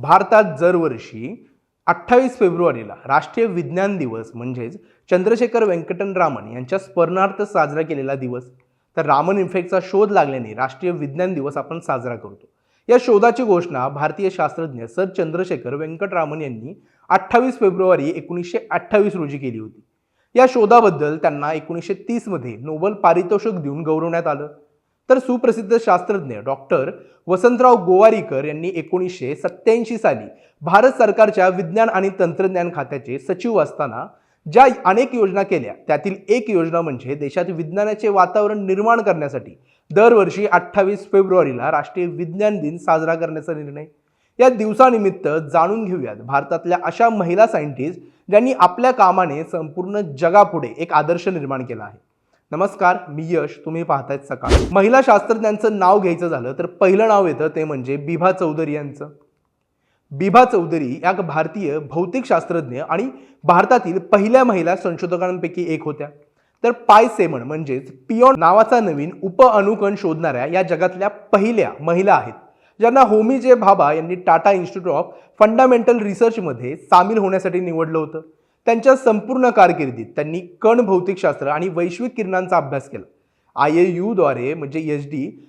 भारतात दरवर्षी अठ्ठावीस फेब्रुवारीला राष्ट्रीय विज्ञान दिवस म्हणजेच चंद्रशेखर व्यंकटन रामन यांच्या स्मरणार्थ साजरा केलेला दिवस. तर रामन इफेक्टचा शोध लागल्याने राष्ट्रीय विज्ञान दिवस आपण साजरा करतो. या शोधाची घोषणा भारतीय शास्त्रज्ञ सर चंद्रशेखर व्यंकटरामन यांनी अठ्ठावीस फेब्रुवारी एकोणीसशे अठ्ठावीस रोजी केली होती. या शोधाबद्दल त्यांना एकोणीसशे तीसमध्ये नोबल पारितोषिक देऊन गौरवण्यात आलं. तर सुप्रसिद्ध शास्त्रज्ञ डॉक्टर वसंतराव गोवारीकर यांनी एकोणीसशे सत्त्याऐंशी साली भारत सरकारच्या विज्ञान आणि तंत्रज्ञान खात्याचे सचिव असताना ज्या अनेक योजना केल्या त्यातील एक योजना म्हणजे देशात विज्ञानाचे वातावरण निर्माण करण्यासाठी दरवर्षी अठ्ठावीस फेब्रुवारीला राष्ट्रीय विज्ञान दिन साजरा करण्याचा निर्णय. या दिवसानिमित्त जाणून घेऊयात भारतातल्या अशा महिला सायंटिस्ट ज्यांनी आपल्या कामाने संपूर्ण जगापुढे एक आदर्श निर्माण केला आहे. नमस्कार मी यश. तुम्ही पाहतायत सकाळ. महिला शास्त्रज्ञांचं नाव घ्यायचं झालं तर पहिलं नाव येतं ते म्हणजे बिभा चौधरी यांचं. बिभा चौधरी या भारतीय भौतिक शास्त्रज्ञ आणि भारतातील पहिल्या महिला संशोधकांपैकी एक होत्या. तर पाय सेमन म्हणजेच पियॉन नावाचा नवीन उपअणुकण शोधणाऱ्या या जगातल्या पहिल्या महिला आहेत ज्यांना होमी जे भाभा यांनी टाटा इन्स्टिट्यूट ऑफ फंडामेंटल रिसर्चमध्ये सामील होण्यासाठी निवडलं होतं. त्यांच्या संपूर्ण कारकिर्दीत त्यांनी कण भौतिकशास्त्र आणि वैश्विक किरणांचा अभ्यास केला. आय ए यूद्वारे म्हणजे एच डी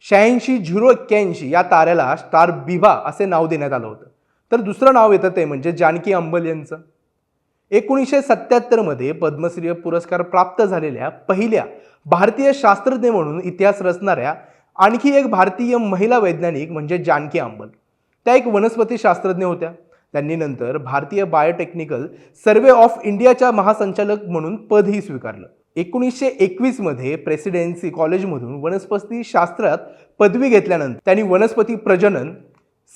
शहाऐंशी झिरो एक्क्याऐंशी या ताऱ्याला स्टार बिभा असे नाव देण्यात आलं होतं. तर दुसरं नाव येतं ते म्हणजे जानकी अंबल यांचं. एकोणीसशे सत्याहत्तरमध्ये पद्मश्री पुरस्कार प्राप्त झालेल्या पहिल्या भारतीय शास्त्रज्ञ म्हणून इतिहास रचणाऱ्या आणखी एक भारतीय महिला वैज्ञानिक म्हणजे जानकी अंबल. त्या एक वनस्पती शास्त्रज्ञ होत्या. त्यांनी नंतर भारतीय बायोटेक्निकल सर्वे ऑफ इंडियाच्या महासंचालक म्हणून पदही स्वीकारलं. एकोणीसशे एकवीसमध्ये प्रेसिडेन्सी कॉलेजमधून वनस्पती शास्त्रात पदवी घेतल्यानंतर त्यांनी वनस्पती प्रजनन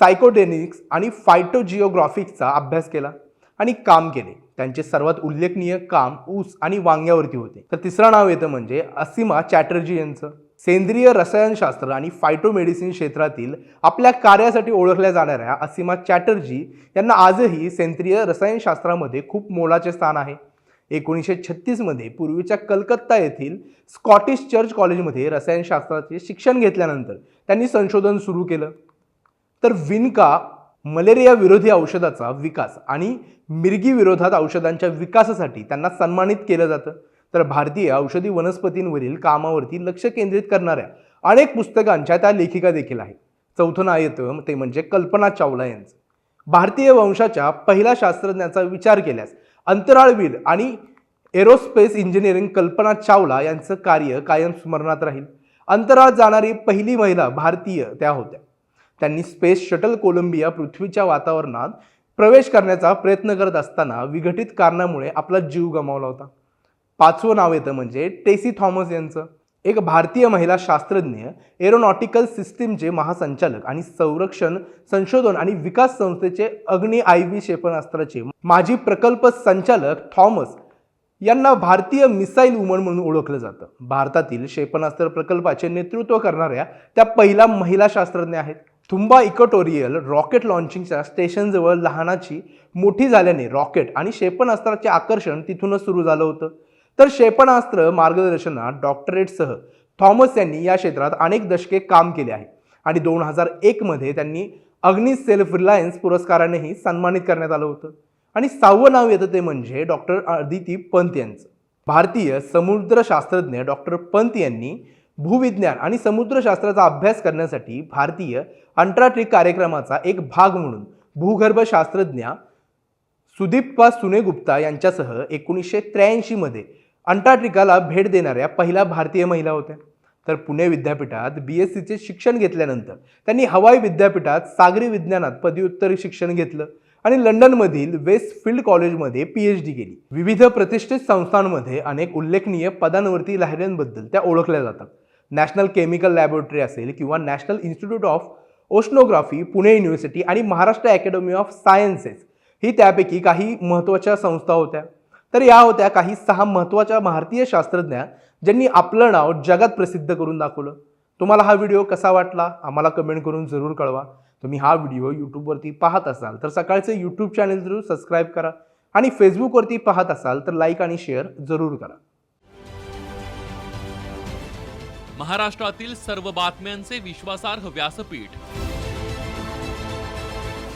सायकोडेनिक्स आणि फायटोजिओग्राफिक्सचा अभ्यास केला आणि काम केले. त्यांचे सर्वात उल्लेखनीय काम ऊस आणि वांग्यावरती होते. तर तिसरं नाव येतं म्हणजे असीमा चॅटर्जी यांचं. सेंद्रिय रसायनशास्त्र आणि फायटोमेडिसिन क्षेत्रातील आपल्या कार्यासाठी ओळखल्या जाणाऱ्या असीमा चॅटर्जी यांना आजही सेंद्रिय रसायनशास्त्रामध्ये खूप मोलाचे स्थान आहे. एकोणीसशे छत्तीसमध्ये पूर्वीच्या कलकत्ता येथील स्कॉटिश चर्च कॉलेजमध्ये रसायनशास्त्राचे शिक्षण घेतल्यानंतर त्यांनी संशोधन सुरू केलं. तर विनका मलेरिया विरोधी औषधाचा विकास आणि मिरगी विरोधात औषधांच्या विकासासाठी त्यांना सन्मानित केलं जातं. तर भारतीय औषधी वनस्पतींवरील कामावरती लक्ष केंद्रित करणाऱ्या अनेक पुस्तकांच्या त्या लेखिका देखील आहेत. चौथं नाव येतं ते म्हणजे कल्पना चावला यांचं. भारतीय वंशाच्या पहिल्या शास्त्रज्ञाचा विचार केल्यास अंतराळवीर आणि एरोस्पेस इंजिनिअरिंग कल्पना चावला यांचं कार्य कायम स्मरणात राहील. अंतराळ जाणारी पहिली महिला भारतीय त्या होत्या. त्यांनी स्पेस शटल कोलंबिया पृथ्वीच्या वातावरणात प्रवेश करण्याचा प्रयत्न करत असताना विघटित कारणामुळे आपला जीव गमावला होता. पाचवं नाव येतं म्हणजे टेसी थॉमस यांचं. एक भारतीय महिला शास्त्रज्ञ एरोनॉटिकल सिस्टीमचे महासंचालक आणि संरक्षण संशोधन आणि विकास संस्थेचे अग्नी आय व्ही क्षेपणास्त्राचे माजी प्रकल्प संचालक थॉमस यांना भारतीय मिसाईल वुमन म्हणून ओळखलं जातं. भारतातील क्षेपणास्त्र प्रकल्पाचे नेतृत्व करणाऱ्या त्या पहिल्या महिला शास्त्रज्ञ आहेत. थुंबा इकोटोरियल रॉकेट लॉन्चिंगच्या स्टेशनजवळ लहानाची मोठी झाल्याने रॉकेट आणि क्षेपणास्त्राचे आकर्षण तिथूनच सुरू झालं होतं. तर क्षेपणास्त्र मार्गदर्शनात डॉक्टरेटसह थॉमस यांनी या क्षेत्रात अनेक दशके काम केले आहे. आणि दोन हजार एकमध्ये त्यांनी अग्नि सेल्फ रिलायन्स पुरस्कारानेही सन्मानित करण्यात आलं होतं. आणि सहावं नाव येतं ते म्हणजे डॉक्टर अदिती पंत यांचं. भारतीय समुद्रशास्त्रज्ञ डॉक्टर पंत यांनी भूविज्ञान आणि समुद्रशास्त्राचा अभ्यास करण्यासाठी भारतीय अंटार्क्टिक कार्यक्रमाचा एक भाग म्हणून भूगर्भशास्त्रज्ञ सुदीप्पा सुनेगुप्ता यांच्यासह एकोणीसशे त्र्याऐंशीमध्ये अंटार्क्टिकाला भेट देणाऱ्या पहिल्या भारतीय महिला होत्या. तर पुणे विद्यापीठात बी एस सीचे शिक्षण घेतल्यानंतर त्यांनी हवाई विद्यापीठात सागरी विज्ञानात पदव्युत्तर शिक्षण घेतलं आणि लंडनमधील वेस्टफील्ड कॉलेजमध्ये पी एच डी केली. विविध प्रतिष्ठित संस्थांमध्ये अनेक उल्लेखनीय पदांवरती राहिल्यांबद्दल त्या ओळखल्या जातात. नॅशनल केमिकल लॅबोरेटरी असेल किंवा National Institute of Oceanography Pune University आणि महाराष्ट्र अकॅडमी ऑफ सायन्सेस ही त्यापैकी काही महत्त्वाच्या संस्था होत्या. तर या होत्या काही सहा महत्त्वाच्या भारतीय शास्त्रज्ञ ज्यांनी आपलं नाव जगात प्रसिद्ध करून दाखवलं. तुम्हाला हा व्हिडिओ कसा वाटला? आम्हाला कमेंट करून जरूर कळवा. तुम्ही हा व्हिडिओ यूट्यूबवरती पाहत असाल तर सकाळचे यूट्यूब चॅनल जरूर सबस्क्राईब करा आणि फेसबुकवरती पाहत असाल तर लाईक आणि शेअर जरूर करा. महाराष्ट्रातील सर्व बातम्यांचे विश्वासार्ह व्यासपीठ